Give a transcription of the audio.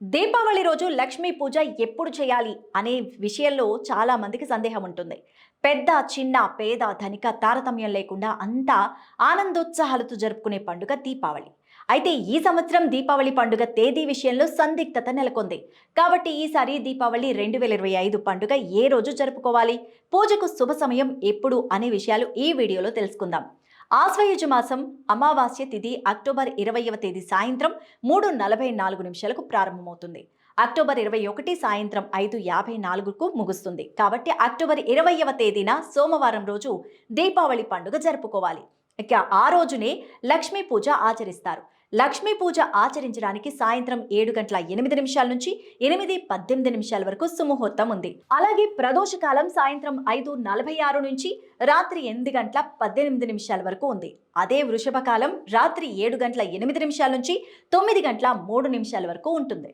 దీపావళి రోజు లక్ష్మీ పూజ ఎప్పుడు చేయాలి అనే విషయంలో చాలా మందికి సందేహం ఉంటుంది. పెద్ద చిన్న పేద ధనిక తారతమ్యం లేకుండా అంతా ఆనందోత్సాహాలతో జరుపుకునే పండుగ దీపావళి. అయితే ఈ సంవత్సరం దీపావళి పండుగ తేదీ విషయంలో సందిగ్ధత నెలకొంది. కాబట్టి ఈసారి దీపావళి రెండు వేల ఇరవై ఐదు పండుగ ఏ రోజు జరుపుకోవాలి? పూజకు శుభ సమయం ఎప్పుడు అనే విషయాలు ఈ వీడియోలో తెలుసుకుందాం. ఆశ్వయుజ మాసం అమావాస్య తిథి అక్టోబర్ ఇరవైవ తేదీ సాయంత్రం మూడు నలభై నాలుగు నిమిషాలకు ప్రారంభమవుతుంది. అక్టోబర్ ఇరవై ఒకటి సాయంత్రం ఐదు యాభై నాలుగుకు ముగుస్తుంది. కాబట్టి అక్టోబర్ ఇరవైవ తేదీన సోమవారం రోజు దీపావళి పండుగ జరుపుకోవాలి. ఇక ఆ రోజునే లక్ష్మీ పూజ ఆచరిస్తారు. లక్ష్మీ పూజ ఆచరించడానికి సాయంత్రం ఏడు గంటల ఎనిమిది నిమిషాల నుంచి ఎనిమిది పద్దెనిమిది నిమిషాల వరకు సుముహూర్తం ఉంది. అలాగే ప్రదోష కాలం సాయంత్రం ఐదు నలభై ఆరు నుంచి రాత్రి ఎనిమిది గంటల పద్దెనిమిది నిమిషాల వరకు ఉంది. అదే వృషభ కాలం రాత్రి ఏడు గంటల ఎనిమిది నిమిషాల నుంచి తొమ్మిది గంటల మూడు నిమిషాల వరకు ఉంటుంది.